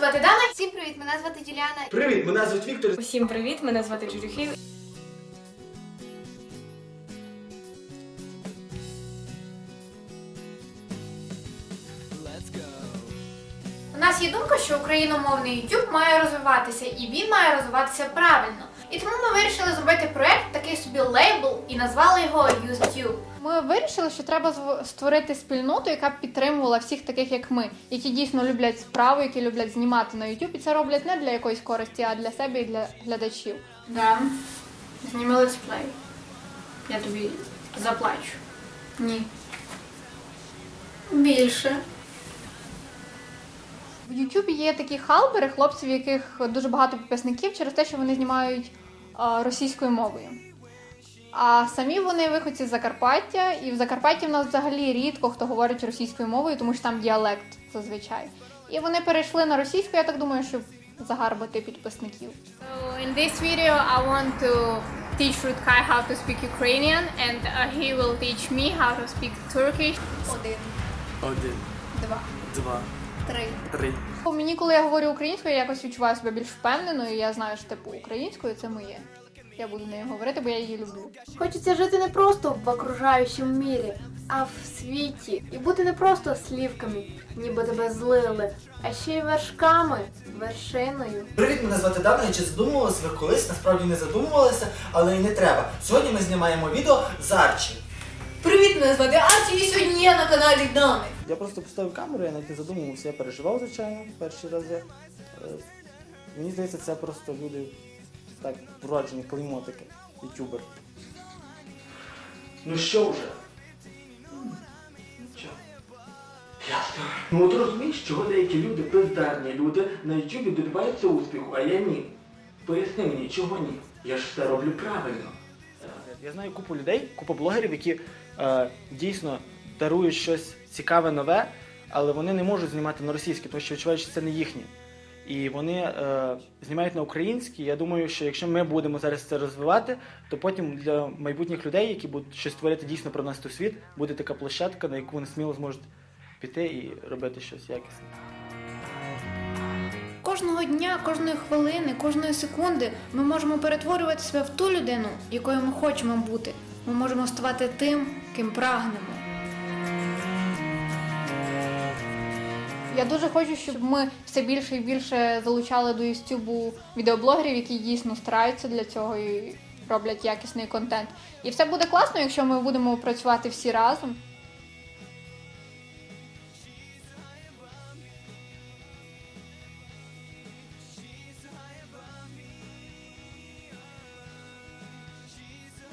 звати Дана. Всім привіт, мене звати Діляна. Привіт, мене звуть Віктор. Усім привіт! Мене звати Джурюхів. У нас є думка, що україномовний YouTube має розвиватися, і він має розвиватися правильно. І тому ми вирішили зробити проект, такий собі лейбл, і назвали його YouTube. Ми вирішили, що треба створити спільноту, яка б підтримувала всіх таких, як ми, які дійсно люблять справу, які люблять знімати на YouTube, і це роблять не для якоїсь користі, а для себе і для глядачів. Да. Зніми летсплей. Я тобі заплачу. Ні. Більше. В Ютубі є такі халбери, хлопців, яких дуже багато підписників через те, що вони знімають російською мовою. А самі вони виходці з Закарпаття, і в Закарпатті в нас взагалі рідко хто говорить російською мовою, тому що там діалект зазвичай. І вони перейшли на російську, я так думаю, щоб загарбати підписників. So in this video I want to teach Rutkai how to speak Ukrainian and uh, he will teach me how to speak Turkish. Один, Один, два, два, три. три. Мені, коли я говорю українською, я якось відчуваю себе більш впевненою. Я знаю, що типу українською це моє. Я буду нею говорити, бо я її люблю. Хочеться жити не просто в окружаючому мірі, а в світі. І бути не просто слівками, ніби тебе злили, а ще й вершками, вершиною. Привіт, мене звати Дана. І Чи задумувалися ви колись? Насправді не задумувалися, але і не треба. Сьогодні ми знімаємо відео з Арчі. Привіт, мене звати Арчі, і сьогодні я на каналі Дани. Я просто поставив камеру, я навіть не задумувався, я переживав, звичайно, перші рази. Е, Мені здається, це просто люди так вроджені клеймотики, ютубер. Ну що вже? Що? Ясно. Ну от розумієш, чого деякі люди, бездарні люди, на Ютубі добиваються успіху, а я ні. Поясни мені, чого ні? Я ж все роблю правильно. Я знаю купу людей, купу блогерів, які е, дійсно дарують щось цікаве нове, але вони не можуть знімати на російській, тому що відчувають, що це не їхнє. І вони е, знімають на українській. Я думаю, що якщо ми будемо зараз це розвивати, то потім для майбутніх людей, які будуть щось творити дійсно про нас у світ, буде така площадка, на яку вони сміло зможуть піти і робити щось якісне. Кожного дня, кожної хвилини, кожної секунди ми можемо перетворювати себе в ту людину, якою ми хочемо бути. Ми можемо ставати тим, ким прагнемо. Я дуже хочу, щоб ми все більше і більше залучали до Ютубу відеоблогерів, які дійсно стараються для цього і роблять якісний контент. І все буде класно, якщо ми будемо працювати всі разом.